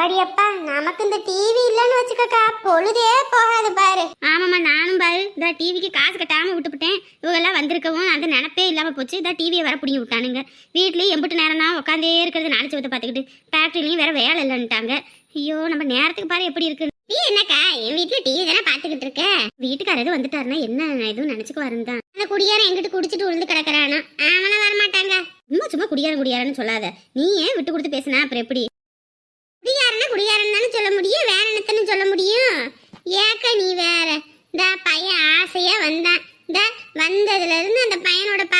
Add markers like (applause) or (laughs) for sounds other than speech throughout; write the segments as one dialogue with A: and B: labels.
A: அப்பாடியப்பா நமக்கு இந்த டிவி இல்லைன்னு வச்சுக்கக்கா பொழுதே போகாது பாரு.
B: ஆமாம்மா நானும் பாரு. இந்த டிவிக்கு காசு கட்டாமல் விட்டுப்புட்டேன். இவங்கெல்லாம் வந்திருக்கவும் அந்த நினப்பே இல்லாமல் போச்சு. இந்த டிவியை வர பிடிங்கி விட்டானுங்க. வீட்லேயும் எம்பிட்டு நேரம் தான் உட்காந்தே இருக்கிறது நாளைச்சு வத்தை பார்த்துக்கிட்டு ஃபேக்ட்ரிலையும் வேற வேலை இல்லைன்ட்டாங்க. ஐயோ நம்ம நேரத்துக்கு பாரு எப்படி இருக்கு
A: நீ என்னக்கா என் வீட்டுல டிவி தானே பாத்துக்கிட்டு இருக்க?
B: வீட்டுக்காரர் எதுவும் வந்துட்டாருன்னா என்ன எதுவும் நினச்சிக்கு வரந்தான்
A: அந்த குடியாரன் எங்கிட்டு குடிச்சிட்டு விழுந்து கிடக்குறானோ? அவன வரமாட்டாங்க
B: சும்மா சும்மா குடியாரன் குடியாரன்னு சொல்லாத. நீ ஏன் விட்டு கொடுத்து பேசினா? அப்புறம் எப்படி?
A: குடியாரன் தானே சொல்ல முடியும்? வேற என்னத்தன்னு சொல்ல முடியும்? ஏக்க நீ வேற. இந்த பையன் ஆசையா வந்தான். இந்த வந்ததுல இருந்து அந்த பையனோட ப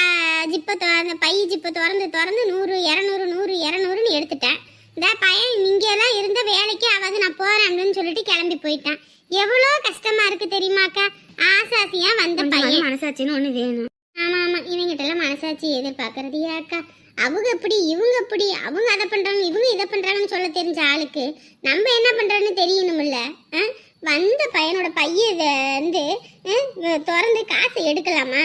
A: ஜிப்பை அந்த பை ஜிப்பை திறந்து திறந்து நூறு இரநூறு நூறு இரநூறுன்னு எடுத்துட்டேன். இந்த பையன் இங்கெல்லாம் இருந்த வேலைக்கு அவது நான் போறேன் அப்படின்னு சொல்லிட்டு கிளம்பி போயிட்டான். எவ்வளோ கஷ்டமா இருக்கு தெரியுமாக்கா? ஆசாசியா வந்த பையன்.
B: மனசாட்சின்னு ஒன்று வேணும்.
A: ஆமா ஆமா. இவங்கிட்ட எல்லாம் மனசாட்சி எதிர்பார்க்கறது யாக்கா அவங்க இப்படி இவங்க இப்படி அவங்க அதை பண்ணுறாங்க இவங்க இதை பண்ணுறாங்கன்னு சொல்ல தெரிஞ்ச ஆளுக்கு நம்ம என்ன பண்ணுறோன்னு தெரியணும்ல? ஆ? வந்த பையனோட பையன் வந்து திறந்து காசு எடுக்கலாமா?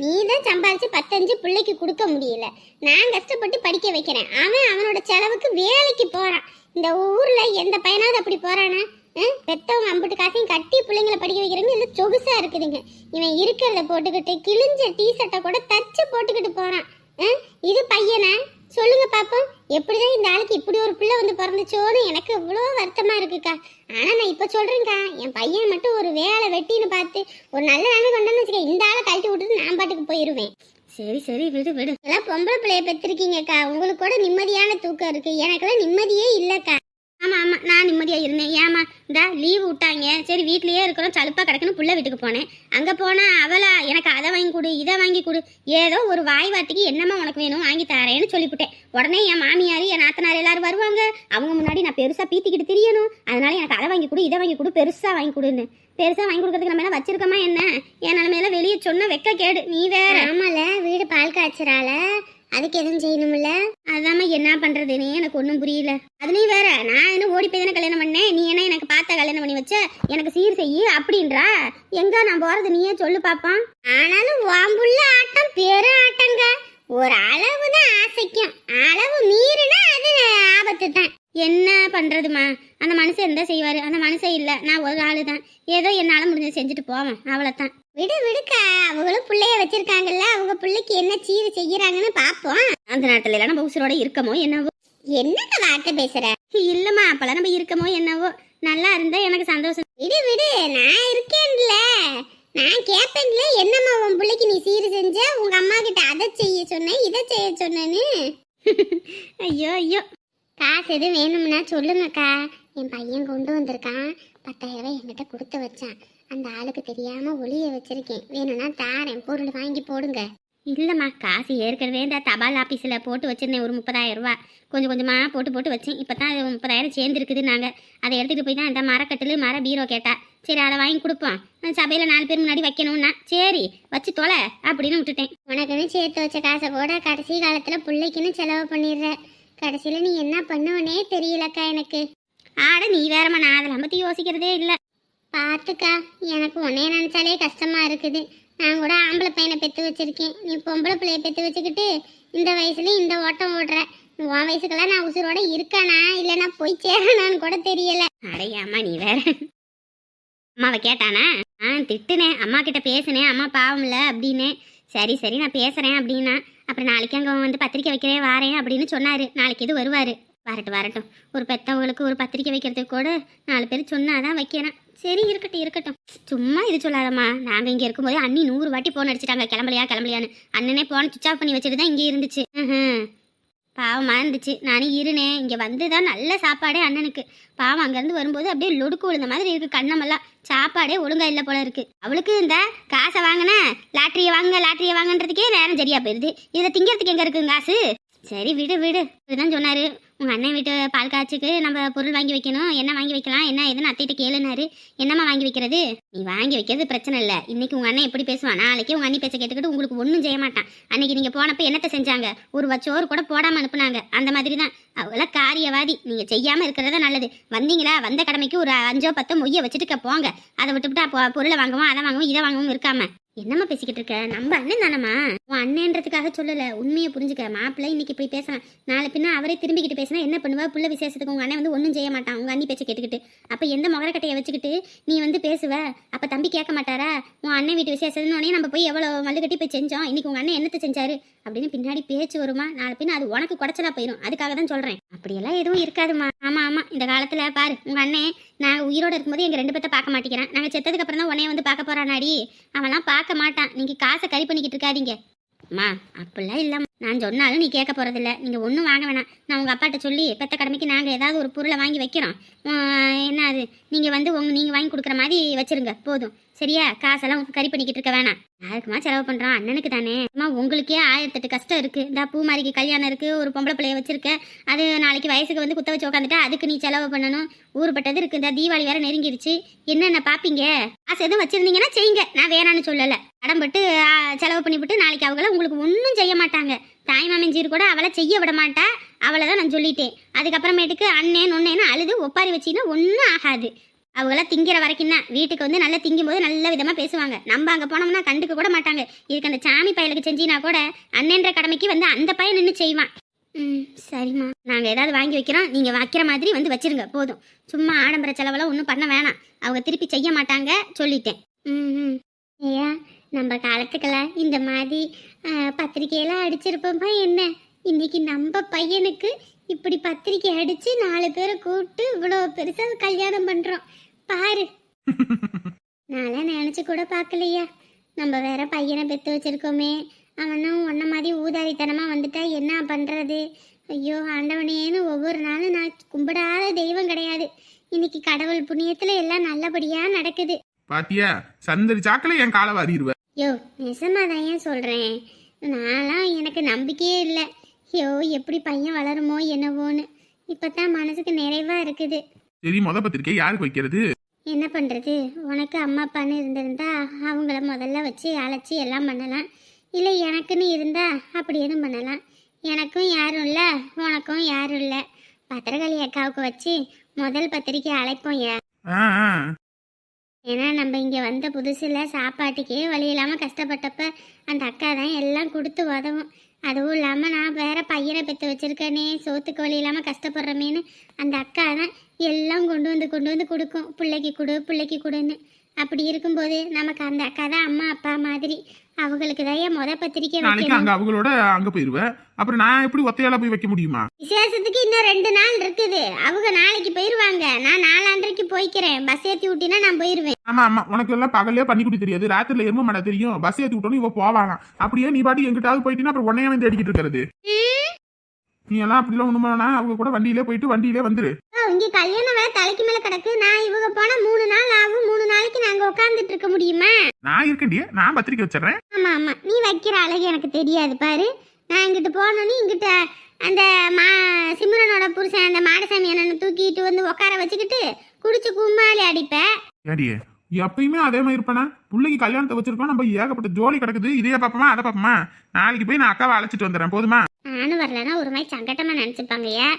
A: நீ தான் சம்பாதிச்சு பத்தஞ்சு பிள்ளைக்கு கொடுக்க முடியல. நான் கஷ்டப்பட்டு படிக்க வைக்கிறேன். அவன் அவனோட செலவுக்கு வேலைக்கு போகிறான் இந்த ஊரில் எந்த பையனாவது அப்படி போகிறானா பெத்தவங்க அம்புட்டு காசையும் கட்டி பிள்ளைங்களை படிக்க வைக்கிறவங்க இல்லை சொகுசாக இருக்குதுங்க. இவன் இருக்கிறத போட்டுக்கிட்டு கிழிஞ்ச டீ ஷர்ட்டை கூட தச்சு போட்டுக்கிட்டு போகிறான் இது பையனா? சொல்லுங்க பாப்போம். எப்படிதான் இந்த ஆளுக்கு இப்படி ஒரு பிள்ளை வந்து பிறந்துச்சோன்னு எனக்கு இவ்வளோ வருத்தமா இருக்குக்கா. ஆனா நான் இப்ப சொல்றேன்க்கா என் பையன் மட்டும் ஒரு வேலை வெட்டின்னு பார்த்து ஒரு நல்ல நிலைமை கொண்டான்னு வச்சுக்க இந்த ஆளை கழட்டி விட்டுட்டு நான் பாட்டுக்கு போயிருவேன்.
B: சரி சரி விடு விடு.
A: எல்லாம் பொம்பளை பிள்ளைய பெற்றிருக்கீங்கக்கா. உங்களுக்கு கூட நிம்மதியான தூக்கம் இருக்கு. எனக்கெல்லாம் நிம்மதியே இல்லக்கா.
B: நான் நிம்மதியாக இருந்தேன். ஏமா இந்த லீவு விட்டாங்க. சரி வீட்லேயே இருக்கிறோம். சலுப்பாக கிடக்குன்னு புள்ள வீட்டுக்கு போனேன். அங்கே போனால் அவளா எனக்கு அதை வாங்கி கொடு இதை வாங்கி கொடு. ஏதோ ஒரு வாய் வார்த்தைக்கு என்னம்மா உனக்கு வேணும் வாங்கி தரேன்னு சொல்லிவிட்டேன். உடனே என் மாமியார் என் நாத்தனார் எல்லாரும் வருவாங்க. அவங்க முன்னாடி நான் பெருசாக பீத்திக்கிட்டு தெரியணும். அதனால எனக்கு அதை வாங்கி கொடு இதை வாங்கி கொடு பெருசாக வாங்கி கொடுன்னு. பெருசாக வாங்கி கொடுக்கறதுக்கு நம்ம என்ன வச்சிருக்கோமா என்ன? என் நிலமையில வெளியே சொன்ன வெக்க கேடு. நீ வேற.
A: ஆமால வீடு பால் காய்ச்சறால. அதுக்கு எதுவும் செய்யணும்ல
B: அதாம்மா என்ன பண்றதுன்னு எனக்கு ஒன்றும் புரியல அதுலயும் வேற நான் என்ன ஓடி போய் தானே கல்யாணம் பண்ணேன் நீ என்ன எனக்கு பார்த்த கல்யாணம் பண்ணி வச்ச எனக்கு சீர் செய்யு அப்படின்றா எங்க நான் போறது நீயே சொல்லு பாப்போம்
A: ஆனாலும் வாம்புள்ள ஆட்டம் பெரு ஆட்டங்க. ஒரு அளவு தான் ஆசைக்கும். அளவு மீறினா அது ஆபத்து தான்
B: என்ன பண்றதுமா? அந்த மனுஷன் எந்த செய்வாரு? அந்த மனுஷன் இல்ல. நான் ஒரு ஆளு தான் ஏதோ என்னால முடிஞ்சது செஞ்சுட்டு போவேன். அவ்வளவுதான்.
A: விடு விடுக்கா. அவங்களும் பிள்ளைய வச்சிருக்காங்கல்ல. அவங்க பிள்ளைக்கு என்ன சீர் செய்யறாங்கன்னு பாப்போம்.
B: அந்த நாட்டுல எல்லாம் நம்ம உசுரோட இருக்கமோ என்னவோ.
A: என்னங்க வார்த்தை பேசுற?
B: இல்லம்மா அப்பெல்லாம் நம்ம இருக்கமோ என்னவோ. நல்லா இருந்தா எனக்கு சந்தோஷம்.
A: விடு விடு. நான் இருக்கேன்ல. நான் கேப்பேன்ல. என்னம்மா உன் பிள்ளைக்கு நீ சீர் செஞ்ச? உங்க அம்மா கிட்ட அதை செய்ய சொன்ன இதை செய்ய சொன்னேன்னு. (laughs)
B: ஐயோ ஐயோ.
A: காசு எதுவும் வேணும்னா சொல்லுங்கக்கா. என் பையன் கொண்டு வந்திருக்கான். பத்தாயிரம் ரூபாய் என்கிட்ட கொடுத்து வச்சான். அந்த ஆளுக்கு தெரியாம ஒளிய வச்சிருக்கேன். வேணும்னா தாரேன். பொருள் வாங்கி போடுங்க.
B: இல்லைம்மா காசு ஏற்கனவே இந்த தபால் ஆஃபீஸில் போட்டு வச்சிருந்தேன். ஒரு முப்பதாயிரம் ரூபா கொஞ்சம் கொஞ்சமாக போட்டு போட்டு வச்சேன். இப்போ தான் அது முப்பதாயிரம் சேர்ந்துருக்குது நாங்கள் அதை எடுத்துகிட்டு போய் தான் இந்த மரக்கட்டில் மர பீரோ கேட்டால் சரி அதை வாங்கி கொடுப்போம். சபையில் நாலு பேர் முன்னாடி வைக்கணும்னா. சரி வச்சு தொலை அப்படின்னு விட்டுட்டேன்.
A: உனக்குன்னு சேர்த்து வச்ச காசை கூட கடைசி காலத்துல பிள்ளைக்குன்னு செலவு பண்ணிடுற. கடைசியில நீ என்ன பண்ணுவனே தெரியலக்கா எனக்கு.
B: ஆட நீ வேறம்மா நான் அதெல்லாம் பற்றி யோசிக்கிறதே இல்லை.
A: பார்த்துக்கா எனக்கு உன்னைய நினைச்சாலே கஷ்டமா இருக்குது. நான் கூட ஆம்பளை பையனை பெத்து வச்சிருக்கேன். நீ பொம்பளை பிள்ளைய பெத்து வச்சுக்கிட்டு இந்த வயசுல இந்த ஓட்டம் ஓடுற. உன் வயசுக்கெல்லாம் நான் உசுரோட இருக்கானா இல்லைன்னா போய் சேரனான்னு கூட தெரியல.
B: அடையாம்மா நீ வேற. அம்மாவை கேட்டானா? ஆ திட்டுனேன். அம்மா கிட்ட பேசினேன். அம்மா பாவம்ல அப்படின்னு. சரி சரி நான் பேசுகிறேன் அப்படின்னா. அப்புறம் நாளைக்கு அங்கே வந்து பத்திரிக்கை வைக்கிறேன் வாரேன் அப்படின்னு சொன்னார். நாளைக்கு இது வருவார். வரட்டும் வரட்டும். ஒரு பெத்தவங்களுக்கு ஒரு பத்திரிக்கை வைக்கிறதுக்கு கூட நாலு பேர் சொன்னாதான் வைக்கிறேன். சரி இருக்கட்டும் இருக்கட்டும். சும்மா இது சொல்லாதம்மா. நாங்கள் இங்கே இருக்கும்போது அண்ணி நூறு வாட்டி ஃபோன் அடிச்சிட்டாங்க. கிளம்பலையா கிளம்பலையான்னு. அண்ணனே ஃபோன் சுவிச் ஆஃப் பண்ணி வச்சுட்டு தான் இங்கே இருந்துச்சு. பாவமாக இருந்துச்சு நானும் இருனேன் இங்கே வந்து தான் நல்ல சாப்பாடே அண்ணனுக்கு. பாவம் அங்கேருந்து வரும்போது அப்படியே லொடுக்கு விழுந்த மாதிரி இருக்குது கண்ணமெல்லாம். சாப்பாடே ஒழுங்கா இல்லை போல இருக்குது அவளுக்கு இந்த காசை வாங்கின லாட்ரியை வாங்க லாட்டரியை வாங்கன்றதுக்கே நேரம் சரியாக போயிடுது இதில் திங்கிறதுக்கு எங்கே இருக்குங்க காசு? சரி விடு விடு. இதுதான் சொன்னார். உங்கள் அண்ணன் வீட்டு பால் காய்ச்சுக்கு நம்ம பொருள் வாங்கி வைக்கணும். என்ன வாங்கி வைக்கலாம்? என்ன ஏதுன்னு அத்தைகிட்ட கேளுனாரு என்னம்மா வாங்கி வைக்கிறது? நீ வாங்கி வைக்கிறது பிரச்சனை இல்லை. இன்னைக்கு உங்கள் அண்ணன் எப்படி பேசுவான்? நாளைக்கு உங்கள் அண்ணி பேச கேட்டுக்கிட்டு உங்களுக்கு ஒன்றும் செய்ய மாட்டான். அன்னைக்கு நீங்கள் போனப்போ என்னத்தை செஞ்சாங்க? ஒரு வச்சோறு கூட போடாமல் அனுப்புனாங்க. அந்த மாதிரி தான் அவள காரியவாதி. நீங்கள் செய்யாமல் இருக்கிறது நல்லது. வந்தீங்களா? வந்த கடமைக்கு ஒரு அஞ்சோ பத்தோ மொய்ய வச்சுட்டு போங்க. அதை விட்டுவிட்டு அப்போ பொருளை வாங்குவோம் அதை வாங்குவோம் இதை வாங்குவோம் இருக்காமல் என்னம்மா பேசிக்கிட்டு இருக்க? நம்ம அண்ணன் தானம்மா? உன் அண்ணன்றதுக்காக சொல்லல. உண்மையை புரிஞ்சுக்க. மாப்பிள்ளை இன்னைக்கு இப்படி பேசலாம். நாளை பின்ன அவரே திரும்பிக்கிட்டு பேசினா என்ன பண்ணுவா? புள்ள விசேஷத்துக்கு உங்க அண்ணன் வந்து ஒன்றும் செய்ய மாட்டான். உங்க அண்ணி பேச்ச கேட்டுக்கிட்டு. அப்ப எந்த முகரக்கட்டையை வச்சுக்கிட்டு நீ வந்து பேசுவ? அப்ப தம்பி கேட்க மாட்டாரா? உன் அண்ணன் வீட்டு விசேஷத்துன்னு உடனே நம்ம போய் எவ்வளவு மல்லுக்கட்டி போய் செஞ்சோம்? இன்னைக்கு உங்க அண்ணன் என்னத்தை செஞ்சாரு? அப்படின்னு பின்னாடி பேச்சு வருமா? நாளை பின்ன அது உனக்கு குடைச்சலா போயிடும் அதுக்காக தான் சொல்றேன். அப்படியெல்லாம் எதுவும் இருக்காதுமா ஆமா ஆமா. இந்த காலத்துல பாரு உங்க அண்ணன் நான் உயிரோட இருக்கும்போது எங்க ரெண்டு பேர்த்த பார்க்க மாட்டேங்கிறேன். நாங்க செத்ததுக்கு அப்புறம் தான் உன்னைய வந்து பார்க்க போறானாடி. அவன்லாம் பார்க்க மாட்டான். நீங்க காசை கறி பண்ணிக்கிட்டு இருக்காதீங்க. அம்மா அப்படிலாம் இல்லம்மா. நான் சொன்னாலும் நீ கேட்க போகிறதில்ல நீங்கள் ஒன்றும் வாங்க வேணாம். நான் உங்கள் அப்பாட்ட சொல்லி பெத்த கடமைக்கு நாங்கள் ஏதாவது ஒரு பொருளை வாங்கி வைக்கிறோம். என்ன அது? நீங்கள் வந்து உங்க நீங்கள் வாங்கி கொடுக்குற மாதிரி வச்சிருங்க. போதும். சரியா? காசெல்லாம் கறி பண்ணிக்கிட்டு இருக்க வேணாம். யாருக்குமா செலவு பண்ணுறோம் அண்ணனுக்கு தானே. அம்மா உங்களுக்கே ஆயிரத்தெட்டு கஷ்டம் இருக்குது இந்த பூமாரிக்கு கல்யாணம் இருக்குது ஒரு பொம்பளை பிள்ளைய வச்சுருக்க. அது நாளைக்கு வயசுக்கு வந்து குத்த வச்சு உட்காந்துட்டா அதுக்கு நீ செலவு பண்ணணும். ஊர்பட்டது இருக்குது இந்த தீபாவளி வேற நெருங்கிடுச்சு என்னென்ன பார்ப்பீங்க காசு எதுவும் வச்சுருந்தீங்கன்னா செய்யுங்க. நான் வேணான்னு சொல்லலை. கடம்பட்டு செலவு பண்ணிவிட்டு நாளைக்கு அவங்கள உங்களுக்கு ஒன்றும் செய்ய மாட்டாங்க. தாய் மாமஞ்சீர் கூட அவளை செய்ய விட மாட்டா. அவளை தான் நான் சொல்லிட்டேன். அதுக்கப்புறமேட்டுக்கு அண்ணேன் ஒன்னேன்னு அழுது ஒப்பாரி வச்சின்னா ஒன்றும் ஆகாது. அவங்களாம் திங்கிற வரைக்கும் தான். வீட்டுக்கு வந்து நல்லா திங்கும் போது நல்ல விதமாக பேசுவாங்க. நம்ம அங்கே போனோம்னா கண்டுக்க கூட மாட்டாங்க. இதுக்கு அந்த சாமி பயலுக்கு செஞ்சினா கூட அண்ணன்ற கடமைக்கு வந்து அந்த பையன் நின்று செய்வான். ம் சரிம்மா. நாங்கள் ஏதாவது வாங்கி வைக்கிறோம். நீங்கள் வைக்கிற மாதிரி வந்து வச்சிருங்க. போதும். சும்மா ஆடம்பர செலவெல்லாம் ஒன்றும் பண்ண வேணாம். அவங்க திருப்பி செய்ய மாட்டாங்க. சொல்லிட்டேன். ம் ம். ஏன்? நம்ம காலத்துக்கெல்லாம் இந்த மாதிரி பத்திரிக்கையெல்லாம் அடிச்சிருப்போமா என்ன? இன்னைக்கு நம்ம பையனுக்கு இப்படி பத்திரிக்கை அடிச்சு நாலு பேரை கூப்பிட்டு இவ்வளோ பெருசா கல்யாணம் பண்றோம். பாரு. (laughs) நான்லாம் நினைச்சு கூட பார்க்கலையா? நம்ம வேற பையனை பெத்து வச்சிருக்கோமே. அவனும் உன்ன மாதிரி ஊதாரித்தனமா வந்துட்டா என்ன பண்றது? ஐயோ ஆண்டவனேன்னு ஒவ்வொரு நாளும் நான் கும்பிடாத தெய்வம் கிடையாது. இன்னைக்கு கடவுள் புண்ணியத்துல எல்லாம் நல்லபடியா நடக்குது.
C: பாத்தியா? சந்தடி சாக்கில் என் காலை வாரிடுவ
A: யோ நிஜமா தான் ஏன் சொல்கிறேன் நான்லாம் எனக்கு நம்பிக்கையே இல்லை. யோ எப்படி பையன் வளருமோ என்னவோன்னு. இப்போ தான் மனசுக்கு நிறைவாக இருக்குது.
C: சரி முத பத்திரிக்கை யாருக்கு வைக்கிறது?
A: என்ன பண்ணுறது உனக்கு அம்மா அப்பான்னு இருந்திருந்தா அவங்கள முதல்ல வச்சு அழைச்சி எல்லாம் பண்ணலாம். இல்லை எனக்குன்னு இருந்தா அப்படி எதுவும் பண்ணலாம். எனக்கும் யாரும் இல்லை உனக்கும் யாரும் இல்லை. பத்திரகாளி அக்காவுக்கு வச்சு முதல் பத்திரிக்கை அழைப்போம் ஏன்
C: ஆ ஆ.
A: ஏன்னா நம்ம இங்கே வந்த புதுசில் சாப்பாட்டுக்கே வழி இல்லாமல் கஷ்டப்பட்டப்ப அந்த அக்கா தான் எல்லாம் கொடுத்து உதவும். அதுவும் இல்லாமல் நான் வேற பையனை பெற்று வச்சுருக்கேனே சோத்துக்கு வழி இல்லாமல் கஷ்டப்படுறமேன்னு அந்த அக்கா தான் எல்லாம் கொண்டு வந்து கொண்டு வந்து கொடுக்கும். பிள்ளைக்கு கொடு பிள்ளைக்கு கொடுன்னு. அப்படி இருக்கும்போது நமக்கு அந்த அக்கா தான் அம்மா அப்பா மாதிரி. அவங்களுக்கு தான் முத பத்திரிக்கை
C: நாளைக்கு அங்க அவங்களோட அங்க போயிருவ அப்புறம் நான் எப்படி ஒத்தையால போய் வைக்க முடியுமா?
A: விசேஷத்துக்கு இன்னும் ரெண்டு நாள் இருக்குது. அவங்க நாளைக்கு போயிடுவாங்க நான் நாலாண்டரைக்கு போய்க்கிறேன். பஸ் ஏற்றி விட்டினா நான் போயிடுவேன்
C: ஆமா ஆமா. உனக்கு எல்லாம் பகல்லே பண்ணி கொடுக்க தெரியாது. ராத்திரில எரும மாட தெரியும். பஸ் ஏத்தி விட்டோன்னு இவ போவாளாம். அப்படியே நீ பாட்டி எங்கிட்டாவது போயிட்டீங்கன்னா அப்புறம் உன்னைய வந்து இருக்கிறது. நீ எல்லாம் அப்படிலாம் ஒண்ணு வேணா அவங்க கூட வண்டியிலே போயிட்டு வண்டியிலே வந்துரு.
A: இங்க கல்யாணம் வேலை தலைக்கு மேல கிடக்கு. நான் இவங்க போனா மூணு நாள் ஆகும் மூணு நாளைக்கு நாங்க உட்கார்ந்துட்டு இருக்க முடியுமா?
C: நான் இருக்கேன்டியே நான் பத்திரிக்கை வச்சிடுறேன்.
A: ஆமா ஆமா. நீ வைக்கிற அழகு எனக்கு தெரியாது பாரு. நான் இங்கிட்டு போனோன்னு இங்கிட்ட அந்த மா சிம்ரனோட புருஷன் அந்த மாடசாமி அண்ணனை தூக்கிட்டு வந்து உட்கார வச்சுக்கிட்டு குடிச்சு கும்மாளி அடிப்பேன்
C: ஏடியே எப்பயுமே அதே மாதிரி இருப்பேனா? பிள்ளைக்கு கல்யாணத்தை வச்சிருக்கோம் நம்ம ஏகப்பட்ட ஜோலி கிடக்குது. இதே பாப்பமா அதை பாப்பமா நாளைக்கு போய் நான் அக்காவை அழைச்சிட்டு வந்துடுறேன் போதுமா?
A: நானும் வரலன்னா ஒரு மாதிரி சங்கட்டமா நினைச்சுப்பாங்க ஏன்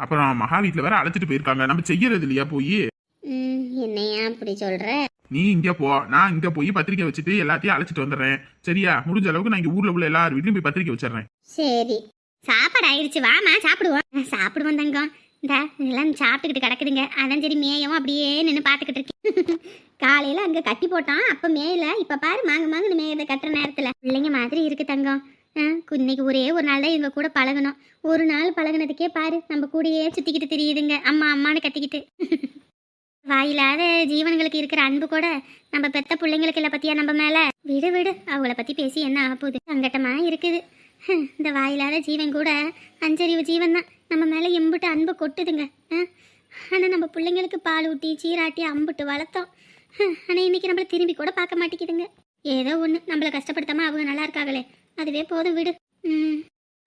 C: அப்புறம் மகா வீட்டுல வேற அழைச்சிட்டு போயிருக்காங்க. நம்ம செய்யறது இல்லையா போய்?
A: ம், என்னையா அப்படி சொல்ற?
C: நீ இங்க போ. நான் இங்க போய் பத்திரிக்கை வச்சுட்டு எல்லாத்தையும் அழைச்சிட்டு வந்துடுறேன். சரியா? முடிஞ்ச அளவுக்கு நான் இங்க ஊர்ல உள்ள எல்லார் வீட்லயும் போய் பத்திரிக்கை வச்சிடுறேன்.
A: சரி.
B: சாப்பாடு ஆயிடுச்சு. வாமா சாப்பிடுவோம். சாப்பிடுவோம் தங்கம். இந்த இதெல்லாம் சாப்பிட்டுக்கிட்டு கிடக்குதுங்க. அதான் சரி மேயவும் அப்படியே நின்று பார்த்துக்கிட்டு இருக்கேன். (laughs) காலையில் அங்கே கட்டி போட்டான். அப்போ மேயல. இப்போ பாரு மாங்க மாங்கன்னு மேயதை கட்டுற நேரத்தில். பிள்ளைங்க மாதிரி இருக்கு தங்கம். இன்னைக்கு ஒரே ஒரு நாள் தான் இவங்க கூட பழகணும். ஒரு நாள் பழகினதுக்கே பாரு நம்ம கூடயே சுற்றிக்கிட்டு தெரியுதுங்க. அம்மா அம்மான்னு கத்திக்கிட்டு. (laughs) வாயில்லாத ஜீவன்களுக்கு இருக்கிற அன்பு கூட நம்ம பெத்த பிள்ளைங்களுக்கு இல்லை பத்தியா நம்ம மேல? விடு விடு. அவங்கள பத்தி பேசி என்ன ஆக போகுது சங்கட்டமா இருக்குது. இந்த வாயில்லாத ஜீவன் கூட அஞ்சறிவு ஜீவன் தான் நம்ம மேலே எம்பிட்டு அன்பு கொட்டுதுங்க. ஆனால் நம்ம பிள்ளைங்களுக்கு பால் ஊட்டி சீராட்டி அம்புட்டு வளர்த்தோம். ஆனால் இன்னைக்கு நம்மளை திரும்பி கூட பார்க்க மாட்டேங்குதுங்க. ஏதோ ஒன்று நம்மளை கஷ்டப்படுத்தாம அவங்க நல்லா இருக்காங்களே. அதுவே போதும் விடு. ம்.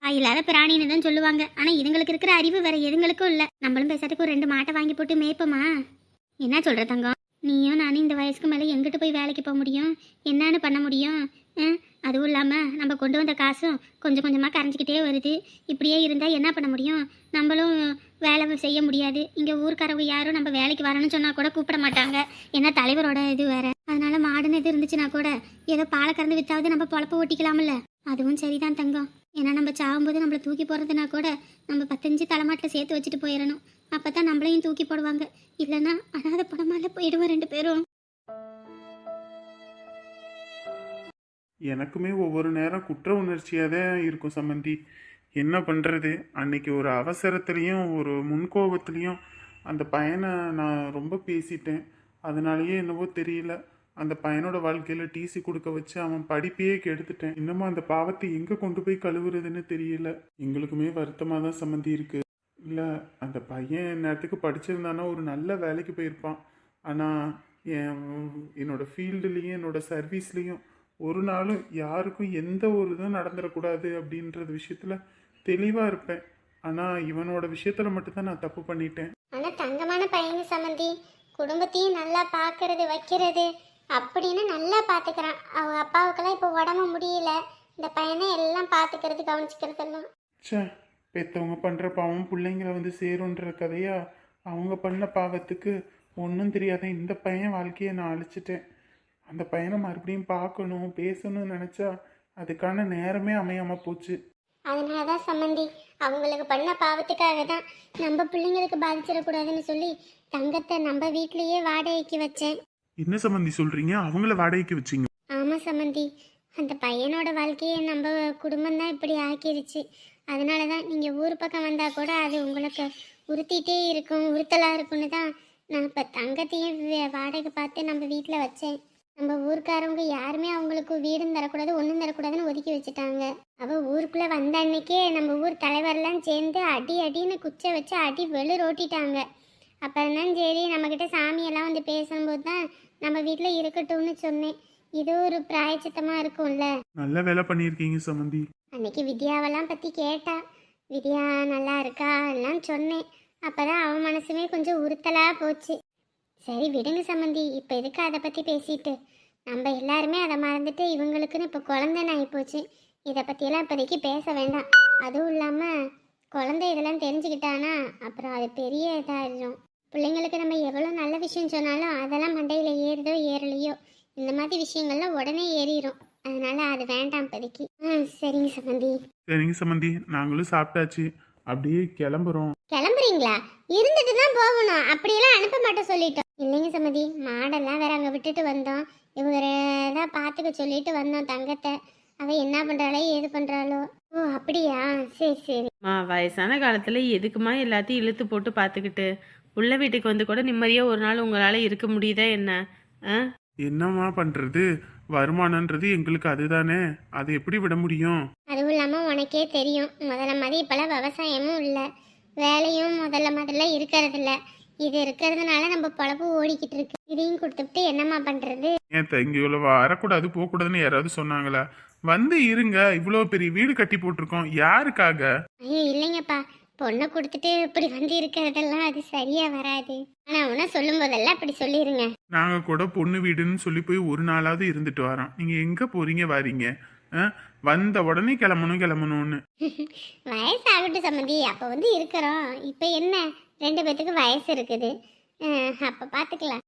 B: வாயில்லாத பிராணின்னு தான் சொல்லுவாங்க. ஆனால் இதுங்களுக்கு இருக்கிற அறிவு வேற எதுங்களுக்கும் இல்லை. நம்மளும் பேசாட்டுக்கு ஒரு ரெண்டு மாட்டை வாங்கி போட்டு மேய்ப்போமா? என்ன சொல்ற தங்கம்? நீயும் நானும் இந்த வயசுக்கு மேலே எங்கிட்டு போய் வேலைக்கு போக முடியும்? என்னன்னு பண்ண முடியும்? அதுவும் இல்லாமல் நம்ம கொண்டு வந்த காசும் கொஞ்சம் கொஞ்சமாக கரைஞ்சிக்கிட்டே வருது. இப்படியே இருந்தால் என்ன பண்ண முடியும்? நம்மளும் வேலை செய்ய முடியாது. இங்கே ஊர்க்காரவங்க யாரும் நம்ம வேலைக்கு வரணும்னு சொன்னால் கூட கூப்பிட மாட்டாங்க. ஏன்னா தலைவரோட இது வேற? அதனால மாடுன்னு இது இருந்துச்சுன்னா கூட ஏதோ பாலை கறந்து விற்றாவது நம்ம பொழப்ப ஓட்டிக்கலாம்ல. அதுவும் சரிதான் தங்கம். ஏன்னா நம்ம சாகும்போது நம்மளை தூக்கி போகிறதுனா கூட நம்ம பத்தஞ்சு தலைமாட்டில் சேர்த்து வச்சுட்டு போயிடணும். அப்போ தான் நம்மளையும் தூக்கி போடுவாங்க. இல்லைன்னா அனாத படமால போயிடுவோம் ரெண்டு பேரும்.
C: எனக்குமே ஒவ்வொரு நேரம் குற்ற உணர்ச்சியாக தான் இருக்கும் சம்மந்தி என்ன பண்ணுறது அன்னைக்கு ஒரு அவசரத்துலேயும் ஒரு முன்கோபத்துலேயும் அந்த பையனை நான் ரொம்ப பேசிட்டேன். அதனாலயே என்னவோ தெரியல. அந்த பையனோட வாழ்க்கையில் டிசி கொடுக்க வச்சு அவன் படிப்பையே கெடுத்துட்டேன். இன்னமும் அந்த பாவத்தை எங்கே கொண்டு போய் கழுவுறதுன்னு தெரியல. எங்களுக்குமே வருத்தமாக தான் சம்மந்தி இருக்கு. இல்லை அந்த பையன் நேரத்துக்கு படிச்சிருந்தானா ஒரு நல்ல வேலைக்கு போயிருப்பான். ஆனால் என் என்னோட ஃபீல்டுலேயும் என்னோட சர்வீஸ்லேயும் ஒரு நாளும் யாருக்கும் எந்த ஒரு இதுவும் நடந்துடக்கூடாது அப்படின்றது விஷயத்தில் தெளிவாக இருப்பேன். ஆனால் இவனோட விஷயத்தில் மட்டும்தான் நான் தப்பு பண்ணிட்டேன்.
A: ஆனால் தங்கமான பையன் சம்மந்தி குடும்பத்தையும் நல்லா பார்க்கறது வைக்கிறது அப்படின்னு நல்லா பார்த்துக்கிறான் அவங்க அப்பாவுக்கெல்லாம் இப்போ உடம்பு முடியல. இந்த பையனை எல்லாம் பார்த்துக்கிறது கவனிச்சுக்கிறதெல்லாம்
C: ச்சே பெற்றவங்க பண்ணுற பாவம் பிள்ளைங்கள வந்து சேருன்ற கதையா? அவங்க பண்ண பாவத்துக்கு ஒன்றும் தெரியாத இந்த பையன் வாழ்க்கையை நான் அழிச்சிட்டேன். அந்த பையனை மறுபடியும் பார்க்கணும் பேசணும்னு நினச்சா அதுக்கான நேரமே அமையாமல் போச்சு.
A: அதனால தான் சம்மந்தி அவங்களுக்கு பண்ண பாவத்துக்காக தான் நம்ம பிள்ளைங்களுக்கு பாதிச்சிடக்கூடாதுன்னு சொல்லி தங்கத்தை நம்ம வீட்லேயே வாடகைக்கு வச்சேன்.
C: என்ன சம்மந்தி சொல்றீங்க? அவங்கள வாடகைக்கு வச்சீங்க.
A: ஆமாம் சம்மந்தி அந்த பையனோட வாழ்க்கையை நம்ம குடும்பம் தான் இப்படி ஆக்கிருச்சு. அதனால தான் நீங்கள் ஊர் பக்கம் வந்தால் கூட அது உங்களுக்கு உறுத்திட்டே இருக்கும் உறுத்தலாக இருக்கும்னு தான் நான் இப்போ தங்கத்தையும் வே- வாடகை பார்த்து நம்ம வீட்டில் வச்சேன். நம்ம ஊருக்காரவங்க யாருமே அவங்களுக்கு வீடும் தரக்கூடாது ஒன்றும் தரக்கூடாதுன்னு ஒதுக்கி வச்சுட்டாங்க. அவள் ஊருக்குள்ளே வந்த அன்னைக்கே நம்ம ஊர் தலைவர்லாம் சேர்ந்து அடி அடின்னு குச்சை வச்சு அடி வெளு ரோட்டிட்டாங்க அப்போ தான் சரி நம்மக்கிட்ட சாமியெல்லாம் வந்து பேசும்போது தான் நம்ம வீட்டில் இருக்கட்டும்னு சொன்னேன். இது ஒரு பிராயச்சித்தமாக இருக்கும்ல?
C: நல்ல வேலை பண்ணியிருக்கீங்க சம்மந்தி
A: அன்னைக்கு வித்யாவெல்லாம் பற்றி கேட்டா வித்யா நல்லா இருக்கா? எல்லாம் சொன்னேன். அப்பதான் அவன் மனசுமே கொஞ்சம் உறுத்தலாக போச்சு. சரி விடுங்க சம்மந்தி இப்போ எதுக்கு அதை பற்றி பேசிட்டு? நம்ம எல்லாருமே அதை மறந்துட்டு இவங்களுக்குன்னு இப்போ குழந்தைன்னு ஆகிப்போச்சு இதை பற்றியெல்லாம் இப்போதைக்கு பேச வேண்டாம். அதுவும் இல்லாமல் குழந்தை இதெல்லாம் தெரிஞ்சுக்கிட்டானா அப்புறம் அது பெரிய இதாகிடும் பிள்ளைங்களுக்கு நம்ம எவ்வளோ நல்ல விஷயம் சொன்னாலும் அதெல்லாம் மண்டையில் ஏறுதோ ஏறலையோ இந்த மாதிரி விஷயங்கள்லாம் உடனே ஏறிடும் அதனால அது வேண்டாம் இப்போதைக்கு. ஆ சரிங்க சம்மந்தி
C: சரிங்க சம்மந்தி நாங்களும் சாப்பிட்டாச்சு. அப்படியே கிளம்புறோம்.
A: கிளம்புறீங்களா? இருந்துட்டு தான் போகணும். அப்படியெல்லாம் அனுப்ப மாட்டோம் சொல்லிட்டோம். இல்லைங்க சம்மதி மாடெல்லாம் வேற அங்கே விட்டுட்டு வந்தோம். இவங்க தான் பார்த்துக்க சொல்லிட்டு வந்தோம் தங்கத்தை. அவ என்ன பண்றாளோ ஏது பண்றாளோ. ஓ அப்படியா? சரி சரி.
D: வயசான காலத்தில் எதுக்குமா எல்லாத்தையும் இழுத்து போட்டு பார்த்துக்கிட்டு? உள்ள வீட்டுக்கு வந்து கூட நிம்மதியாக ஒரு நாள் உங்களால் இருக்க முடியுதா என்ன? ஆ?
C: என்னம்மா பண்றது? வருமானன்றது எங்களுக்கு அதுதானே. அதை எப்படி விட முடியும்?
A: அதுவும் இல்லாமல் உனக்கே தெரியும். முதல்ல மாதிரி இப்போல்லாம் விவசாயமும் இல்லை. வேலையும் முதல்ல முதல்ல இருக்கிறதில்ல. இது இருக்கிறதுனால நம்ம பொழப்பு ஓடிக்கிட்டு இருக்கு. இதையும் கொடுத்துட்டு என்னம்மா பண்றது?
C: ஏன் இங்க இவ்வளவு வரக்கூடாது போகக்கூடாதுன்னு யாராவது சொன்னாங்களா? வந்து இருங்க. இவ்வளோ பெரிய வீடு கட்டி போட்டிருக்கோம். யாருக்காக?
A: ஐயோ இல்லைங்கப்பா. பொண்ணை கொடுத்துட்டு இப்படி வந்து இருக்கிறதெல்லாம் அது சரியா வராது. ஆனா உன சொல்லும் போதெல்லாம் அப்படி சொல்லிருங்க.
C: நாங்க கூட பொண்ணு வீடுன்னு சொல்லி போய் ஒரு நாளாவது இருந்துட்டு வரோம். நீங்க எங்க போறீங்க வாரீங்க? வந்த உடனே கிளம்பணும் கிளம்பணும்னு. (laughs)
A: வயசு ஆகட்டும் சம்மந்தி. அப்போ வந்து இருக்கிறோம். இப்போ என்ன? ரெண்டு பேத்துக்கு வயசு இருக்குது. அப்போ பார்த்துக்கலாம்